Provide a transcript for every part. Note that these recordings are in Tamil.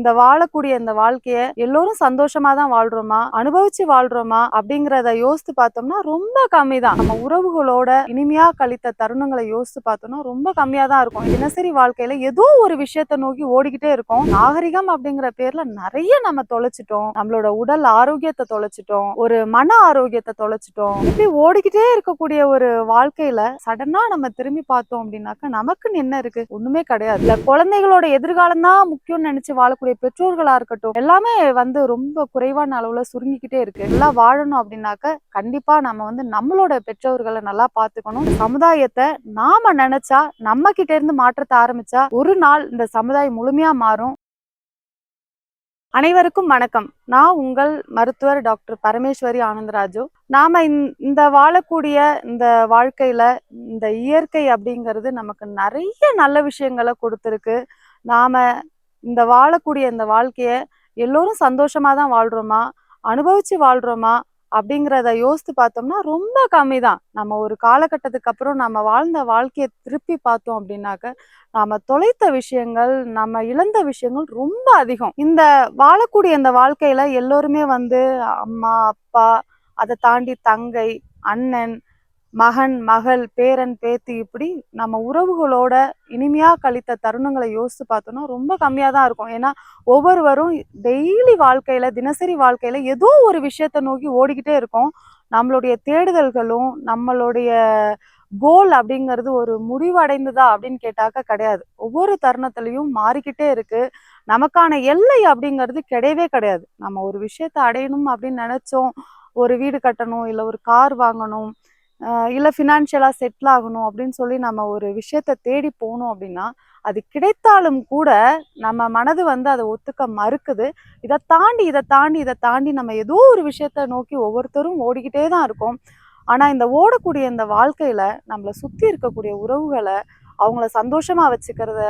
இந்த வாழக்கூடிய இந்த வாழ்க்கைய எல்லோரும் சந்தோஷமா தான் வாழ்றோமா? அனுபவிச்சு வாழ்றோமா? அப்படிங்கறத யோசித்து பார்த்தோம்னா ரொம்ப கம்மி தான் நம்ம உறவுகளோட இனிமையா கழித்த தருணங்களை யோசித்து பார்த்தோம்னா ரொம்ப கம்மியா தான் இருக்கும். தினசரி வாழ்க்கையில ஏதோ ஒரு விஷயத்தை நோக்கி ஓடிக்கிட்டே இருக்கும். நாகரிகம் அப்படிங்கிற பேர்ல நிறைய நம்ம தொலைச்சிட்டோம். நம்மளோட உடல் ஆரோக்கியத்தை தொலைச்சிட்டோம். ஒரு மன ஆரோக்கியத்தை தொலைச்சிட்டோம். இப்படி ஓடிக்கிட்டே இருக்கக்கூடிய ஒரு வாழ்க்கையில சடனா நம்ம திரும்பி பார்த்தோம் அப்படின்னாக்கா நமக்குன்னு என்ன இருக்கு? ஒண்ணுமே கிடையாது. இல்ல குழந்தைகளோட எதிர்காலம் தான் முக்கியம்னு நினைச்சு வாழக்கூடிய பெற்றோர்களா இருக்கட்டும் எல்லாமே வந்து ரொம்ப குறைவான அளவுல சுருங்கிக்கிட்டே இருக்கு. எல்லாம் வாழணும் அப்படின்னாக்க கண்டிப்பா நம்ம வந்து நம்மளோட பெற்றோர்களை நல்லா பாத்துக்கணும் சமுதாயத்தை நாம நினைச்சா நம்ம கிட்ட இருந்து மாற்றத்தை ஆரம்பிச்சா ஒரு நாள் இந்த சமுதாயம் முழுமையா மாறும். அனைவருக்கும் வணக்கம். நான் உங்கள் மருத்துவர் டாக்டர் பரமேஸ்வரி ஆனந்தராஜு. நாம இந்த வாழக்கூடிய இந்த வாழ்க்கையில இந்த இயற்கை அப்படிங்கிறது நமக்கு நிறைய நல்ல விஷயங்களை கொடுத்துருக்கு. நாம இந்த வாழக்கூடிய இந்த வாழ்க்கைய எல்லோரும் சந்தோஷமா தான் வாழ்றோமா? அனுபவிச்சு வாழ்றோமா? அப்படிங்கிறத யோசித்து பார்த்தோம்னா ரொம்ப கம்மி தான் நம்ம ஒரு காலகட்டத்துக்கு அப்புறம் நம்ம வாழ்ந்த வாழ்க்கையை திருப்பி பார்த்தோம் அப்படின்னாக்க நாம தொலைத்த விஷயங்கள் நம்ம இழந்த விஷயங்கள் ரொம்ப அதிகம். இந்த வாழக்கூடிய இந்த வாழ்க்கையில எல்லோருமே வந்து அம்மா அப்பா அதை தாண்டி தங்கை அண்ணன் மகன் மகள் பேரன் பேத்தி இப்படி நம்ம உறவுகளோட இனிமையா கழித்த தருணங்களை யோசித்து பார்த்தோம்னா ரொம்ப கம்மியாக தான் இருக்கும். ஏன்னா ஒவ்வொருவரும் டெய்லி வாழ்க்கையில தினசரி வாழ்க்கையில ஏதோ ஒரு விஷயத்தை நோக்கி ஓடிக்கிட்டே இருக்கோம். நம்மளுடைய தேடுதல்களும் நம்மளுடைய கோல் அப்படிங்கிறது ஒரு முடிவடைந்ததா அப்படின்னு கேட்டாக்க கிடையாது. ஒவ்வொரு தருணத்துலையும் மாறிக்கிட்டே இருக்கு. நமக்கான எல்லை அப்படிங்கிறது கிடையவே கிடையாது. நம்ம ஒரு விஷயத்த அடையணும் அப்படின்னு நினைச்சோம். ஒரு வீடு கட்டணும் இல்லை ஒரு கார் வாங்கணும் இல்லை ஃபினான்ஷியலாக செட்டில் ஆகணும் அப்படின்னு சொல்லி நம்ம ஒரு விஷயத்த தேடி போனோம் அப்படின்னா அது கிடைத்தாலும் கூட நம்ம மனது வந்து அதை ஒத்துக்க மறுக்குது. இதை தாண்டி இதை தாண்டி இதை தாண்டி நம்ம ஏதோ ஒரு விஷயத்த நோக்கி ஒவ்வொருத்தரும் ஓடிக்கிட்டே தான் இருக்கோம். ஆனால் இந்த ஓடக்கூடிய இந்த வாழ்க்கையில் நம்மளை சுற்றி இருக்கக்கூடிய உறவுகளை அவங்கள சந்தோஷமாக வச்சுக்கிறத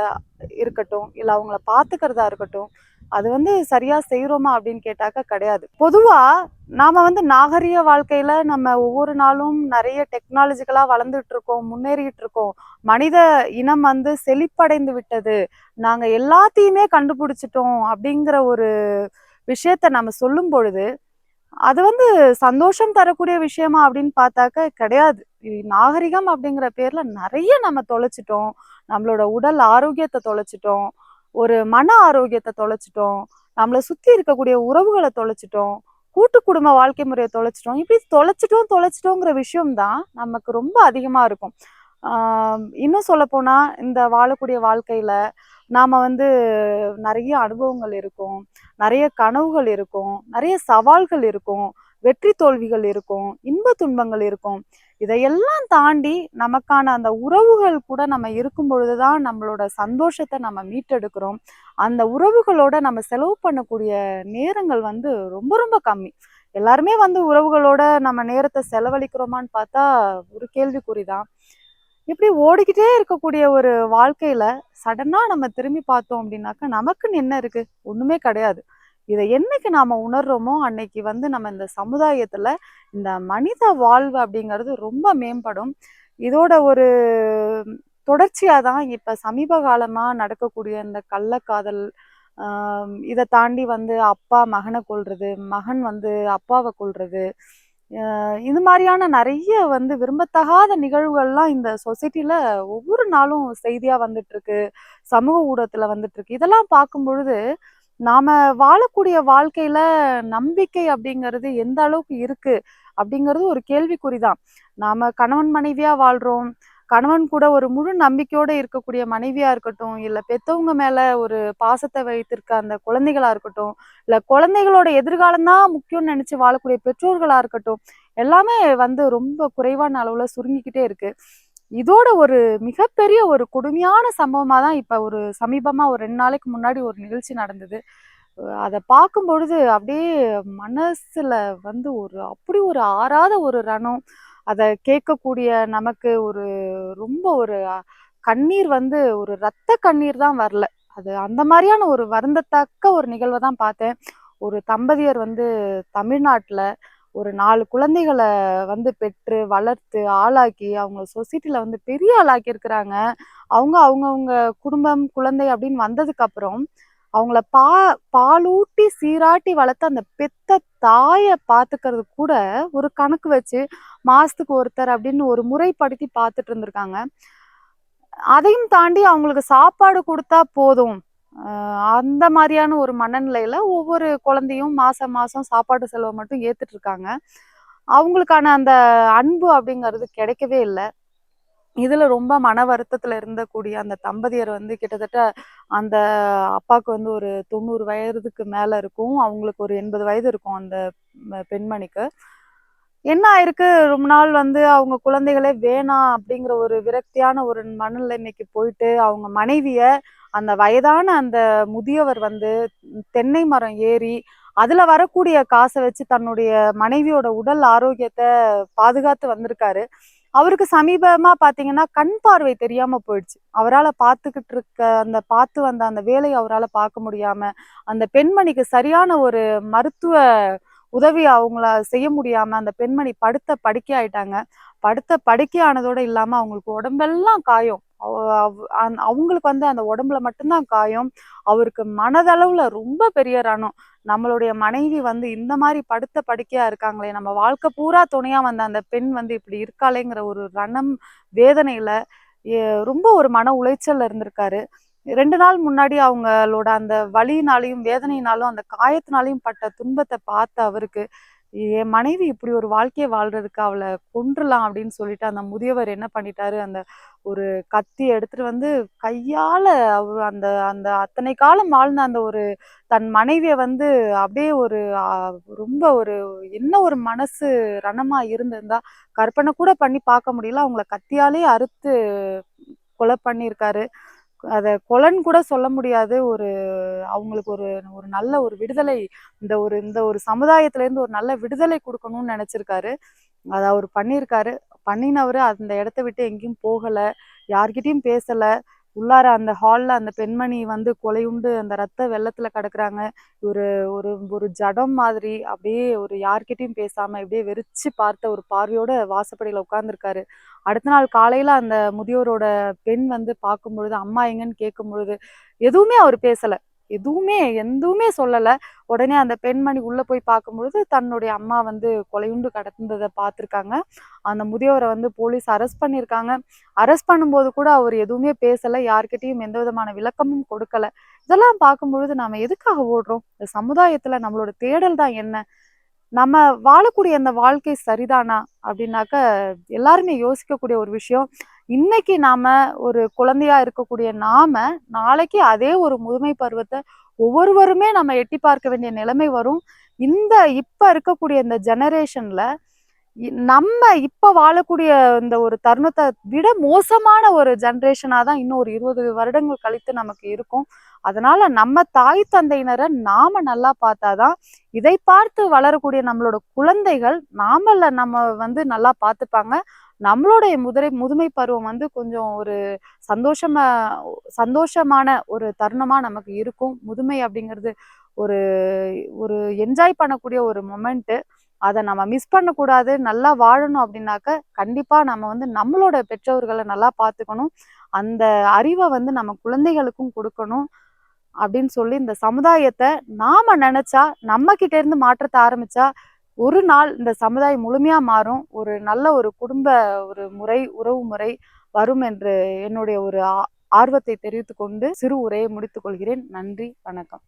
இருக்கட்டும் இல்லை அவங்கள பார்த்துக்கிறதா இருக்கட்டும் அது வந்து சரியாக செய்கிறோமா அப்படின்னு கேட்டாக்க கிடையாது. பொதுவாக நாம் வந்து நாகரிக வாழ்க்கையில் நம்ம ஒவ்வொரு நாளும் நிறைய டெக்னாலஜிக்கலாக வளர்ந்துட்டு இருக்கோம் முன்னேறிட்டு இருக்கோம். மனித இனம் வந்து செழிப்படைந்து விட்டது. நாங்கள் எல்லாத்தையுமே கண்டுபிடிச்சிட்டோம் அப்படிங்கிற ஒரு விஷயத்த நம்ம சொல்லும் பொழுது அது வந்து சந்தோஷம் தரக்கூடிய விஷயமா அப்படின்னு பார்த்தாக்க கிடையாது. நாகரிகம் அப்படிங்கிற பேர்ல நிறைய நம்ம தொலைச்சிட்டோம். நம்மளோட உடல் ஆரோக்கியத்தை தொலைச்சிட்டோம். ஒரு மன ஆரோக்கியத்தை தொலைச்சிட்டோம். நம்மளை சுத்தி இருக்கக்கூடிய உறவுகளை தொலைச்சிட்டோம். கூட்டு குடும்ப வாழ்க்கை முறையை தொலைச்சிட்டோம். இப்படி தொலைச்சிட்டோம் தொலைச்சிட்டோங்கிற விஷயம்தான் நமக்கு ரொம்ப அதிகமா இருக்கும். இன்னும் சொல்ல போனா இந்த வாழக்கூடிய வாழ்க்கையில நாம வந்து நிறைய அனுபவங்கள் இருக்கும். நிறைய கனவுகள் இருக்கும். நிறைய சவால்கள் இருக்கும். வெற்றி தோல்விகள் இருக்கும் இன்ப துன்பங்கள் இருக்கும். இதையெல்லாம் தாண்டி நமக்கான அந்த உறவுகள் கூட நம்ம இருக்கும் பொழுதுதான் நம்மளோட சந்தோஷத்தை நம்ம மீட்டெடுக்கிறோம். அந்த உறவுகளோட நம்ம செலவு பண்ணக்கூடிய நேரங்கள் வந்து ரொம்ப ரொம்ப கம்மி. எல்லாருமே வந்து உறவுகளோட நம்ம நேரத்தை செலவழிக்கிறோமான்னு பார்த்தா ஒரு கேள்விக்குறிதான். இப்படி ஓடிக்கிட்டே இருக்கக்கூடிய ஒரு வாழ்க்கையில சடனா நம்ம திரும்பி பார்த்தோம் அப்படின்னாக்கா நமக்குன்னு என்ன இருக்கு? ஒண்ணுமே கிடையாது. இதை என்னைக்கு நாம உணர்றோமோ அன்னைக்கு வந்து நம்ம இந்த சமுதாயத்தில் இந்த மனித வாழ்வு அப்படிங்கிறது ரொம்ப மேம்படும். இதோட ஒரு தொடர்ச்சியாக தான் இப்போ சமீப காலமாக நடக்கக்கூடிய இந்த கள்ளக்காதல் இதை தாண்டி வந்து அப்பா மகனை கொள்வது மகன் வந்து அப்பாவை கொள்வது இது மாதிரியான நிறைய வந்து விரும்பத்தகாத நிகழ்வுகள்லாம் இந்த சொசைட்டியில் ஒவ்வொரு நாளும் செய்தியாக வந்துட்டுருக்கு சமூக ஊடகத்தில் வந்துட்டுருக்கு இதெல்லாம் பார்க்கும் பொழுது நாம வாழக்கூடிய வாழ்க்கையில நம்பிக்கை அப்படிங்கிறது எந்த அளவுக்கு இருக்கு அப்படிங்கிறது ஒரு கேள்விக்குறிதான். நாம கணவன் மனைவியா வாழ்றோம் கணவன் கூட ஒரு முழு நம்பிக்கையோட இருக்கக்கூடிய மனைவியா இருக்கட்டும் இல்ல பெத்தவங்க மேல ஒரு பாசத்தை வைத்திருக்க அந்த குழந்தைகளா இருக்கட்டும் இல்ல குழந்தைகளோட எதிர்காலம் தான் முக்கியம்னு நினைச்சு வாழக்கூடிய பெற்றோர்களா இருக்கட்டும் எல்லாமே வந்து ரொம்ப குறைவான அளவுல சுருங்கிக்கிட்டே இருக்கு. இதோட ஒரு மிகப்பெரிய ஒரு கொடுமையான சம்பவமாக தான் இப்போ ஒரு சமீபமாக ஒரு ரெண்டு நாளைக்கு முன்னாடி ஒரு நிகழ்ச்சி நடந்தது. அதை பார்க்கும் பொழுது அப்படியே மனசில் வந்து ஒரு அப்படி ஒரு ஆறாத ஒரு ரணம் அதை கேட்கக்கூடிய நமக்கு ஒரு ரொம்ப ஒரு கண்ணீர் வந்து ஒரு ரத்த கண்ணீர் தான் வரல. அது அந்த மாதிரியான ஒரு வருந்தத்தக்க ஒரு நிகழ்வை தான் பார்த்தேன். ஒரு தம்பதியர் வந்து தமிழ்நாட்டில் ஒரு நாலு குழந்தைகளை வந்து பெற்று வளர்த்து ஆளாக்கி அவங்க சொசைட்டியில் வந்து பெரிய ஆளாக்கி இருக்கிறாங்க. அவங்க அவங்கவுங்க குடும்பம் குழந்தை அப்படின்னு வந்ததுக்கப்புறம் அவங்கள பா பாலூட்டி சீராட்டி வளர்த்த அந்த பெத்த தாயை பார்த்துக்கிறது கூட ஒரு கணக்கு வச்சு மாதத்துக்கு ஒருத்தர் அப்படின்னு ஒரு முறைப்படுத்தி பார்த்துட்டு இருந்திருக்காங்க. அதையும் தாண்டி அவங்களுக்கு சாப்பாடு கொடுத்தா போதும். அந்த மாதிரியான ஒரு மனநிலையில ஒவ்வொரு குழந்தையும் மாசம் மாசம் சாப்பாடு செலவை மட்டும் ஏத்துட்டு இருக்காங்க. அவங்களுக்கான அந்த அன்பு அப்படிங்கிறது கிடைக்கவே இல்லை. இதுல ரொம்ப மன வருத்தத்துல இருந்தக்கூடிய அந்த தம்பதியர் வந்து கிட்டத்தட்ட அந்த அப்பாவுக்கு வந்து ஒரு தொண்ணூறு வயதுக்கு மேல இருக்கும். அவங்களுக்கு ஒரு எண்பது வயது இருக்கும் அந்த பெண்மணிக்கு. என்ன ஆயிருக்கு? ரொம்ப நாள் வந்து அவங்க குழந்தைகளே வேணாம் அப்படிங்கிற ஒரு விரக்தியான ஒரு மனநிலைமைக்கு போயிட்டு அவங்க மனைவிய அந்த வயதான அந்த முதியவர் வந்து தென்னை மரம் ஏறி அதுல வரக்கூடிய காசை வச்சு தன்னுடைய மனைவியோட உடல் ஆரோக்கியத்தை பாதுகாத்து வந்திருக்காரு. அவருக்கு சமீபமா பாத்தீங்கன்னா கண் பார்வை தெரியாம போயிடுச்சு. அவரால் பார்த்துக்கிட்டு இருக்க அந்த பார்த்து வந்த அந்த வேலையை அவரால் பார்க்க முடியாம அந்த பெண்மணிக்கு சரியான ஒரு மருத்துவ உதவி அவங்கள செய்ய முடியாம அந்த பெண்மணி படுத்த படுக்கை ஆயிட்டாங்க. படுத்த படுக்கை ஆனதோட இல்லாம அவங்களுக்கு உடம்பெல்லாம் காயம். அவங்களுக்கு வந்து அந்த உடம்புல மட்டும்தான் காயம். அவருக்கு மனதளவுல ரொம்ப பெரிய ரணம். நம்மளுடைய மனைவி வந்து இந்த மாதிரி படுத்த படுக்கையா இருக்காங்களே நம்ம வாழ்க்கை பூரா துணையா வந்த அந்த பெண் வந்து இப்படி இருக்காளேங்கிற ஒரு ரணம் வேதனையில ரொம்ப ஒரு மன உளைச்சல்ல இருந்திருக்காரு. ரெண்டு நாள் முன்னாடி அவங்களோட அந்த வலியினாலையும் வேதனையினாலும் அந்த காயத்தினாலையும் பட்ட துன்பத்தை பார்த்த அவருக்கு என் மனைவி இப்படி ஒரு வாழ்க்கையை வாழ்றதுக்கு அவளை கொன்றுலாம் அப்படின்னு சொல்லிட்டு அந்த முதியவர் என்ன பண்ணிட்டாரு? அந்த ஒரு கத்தி எடுத்துட்டு வந்து கையால அவர் அந்த அந்த அத்தனை காலம் வாழ்ந்த அந்த ஒரு தன் மனைவியை வந்து அப்படியே ஒரு ரொம்ப ஒரு என்ன ஒரு மனசு ரணமா இருந்திருந்தா கற்பனை கூட பண்ணி பார்க்க முடியல. அவங்கள கத்தியாலே அறுத்து கொலை பண்ணியிருக்காரு. அதை கொலன்னு கூட சொல்ல முடியாது. ஒரு அவங்களுக்கு ஒரு ஒரு நல்ல ஒரு விடுதலை இந்த ஒரு இந்த ஒரு சமுதாயத்துல இருந்து ஒரு நல்ல விடுதலை கொடுக்கணும்னு நினைச்சிருக்காரு. அதை அவர் பண்ணியிருக்காரு. பண்ணினவர் அந்த இடத்த விட்டு எங்கேயும் போகல. யார்கிட்டையும் பேசல. உள்ளார அந்த ஹாலில் அந்த பெண்மணி வந்து கொலையுண்டு அந்த ரத்த வெள்ளத்தில் கிடக்குறாங்க. ஒரு ஒரு ஒரு ஜடம் மாதிரி அப்படியே ஒரு யார்கிட்டையும் பேசாமல் அப்படியே வெறிச்சு பார்த்த ஒரு பார்வையோட வாசப்படியில் உட்காந்துருக்காரு அடுத்த நாள் காலையில் அந்த முதியோரோட பெண் வந்து பார்க்கும் பொழுது அம்மா எங்கன்னு கேட்கும் பொழுது எதுவுமே அவர் பேசலை. எதுவுமே எதுவுமே சொல்லலை. உடனே அந்த பெண்மணி உள்ளே போய் பார்க்கும்பொழுது தன்னுடைய அம்மா வந்து கொலையுண்டு கடந்ததை பார்த்துருக்காங்க. அந்த முதியவரை வந்து போலீஸ் அரெஸ்ட் பண்ணியிருக்காங்க. அரெஸ்ட் பண்ணும்போது கூட அவர் எதுவுமே பேசலை. யார்கிட்டையும் எந்த விதமான விளக்கமும் கொடுக்கல. இதெல்லாம் பார்க்கும்பொழுது நம்ம எதுக்காக ஓடுறோம்? இந்த சமுதாயத்தில் நம்மளோட தேடல் தான் என்ன? நம்ம வாழக்கூடிய அந்த வாழ்க்கை சரிதானா? அப்படின்னாக்க எல்லாருமே யோசிக்கக்கூடிய ஒரு விஷயம். இன்னைக்கு நாம ஒரு குழந்தையா இருக்கக்கூடிய நாம நாளைக்கு அதே ஒரு முதுமை பருவத்தை ஒவ்வொருவருமே நம்ம எட்டி பார்க்க வேண்டிய நிலைமை வரும். இந்த இப்ப இருக்கக்கூடிய இந்த ஜெனரேஷன்ல நம்ம இப்ப வாழக்கூடிய இந்த ஒரு தருணத்தை விட மோசமான ஒரு ஜென்ரேஷனா தான் இன்னும் ஒரு இருபது வருடங்கள் கழித்து நமக்கு இருக்கும். அதனால நம்ம தாய் தந்தையினரை நாம நல்லா பார்த்தாதான் இதை பார்த்து வளரக்கூடிய நம்மளோட குழந்தைகள் நாமல நம்ம வந்து நல்லா பார்த்துப்பாங்க. நம்மளுடைய முதலை முதுமை பருவம் வந்து கொஞ்சம் ஒரு சந்தோஷமா சந்தோஷமான ஒரு தருணமா நமக்கு இருக்கும். முதுமை அப்படிங்கிறது ஒரு ஒரு என்ஜாய் பண்ணக்கூடிய ஒரு மொமெண்ட்டு அதை நம்ம மிஸ் பண்ணக்கூடாது. நல்லா வாழணும் அப்படின்னாக்க கண்டிப்பாக நம்ம வந்து நம்மளோட பெற்றோர்களை நல்லா பார்த்துக்கணும். அந்த அறிவை வந்து நம்ம குழந்தைகளுக்கும் கொடுக்கணும் அப்படின்னு சொல்லி இந்த சமுதாயத்தை நாம நினைச்சா நம்ம மாற்றத்தை ஆரம்பிச்சா ஒரு நாள் இந்த சமுதாயம் முழுமையாக மாறும் ஒரு நல்ல ஒரு குடும்ப ஒரு முறை உறவு முறை வரும் என்று என்னுடைய ஒரு ஆ- ஆர்வத்தை தெரிவித்துக்கொண்டு சிறு உரையை முடித்துக் கொள்கிறேன். நன்றி வணக்கம்.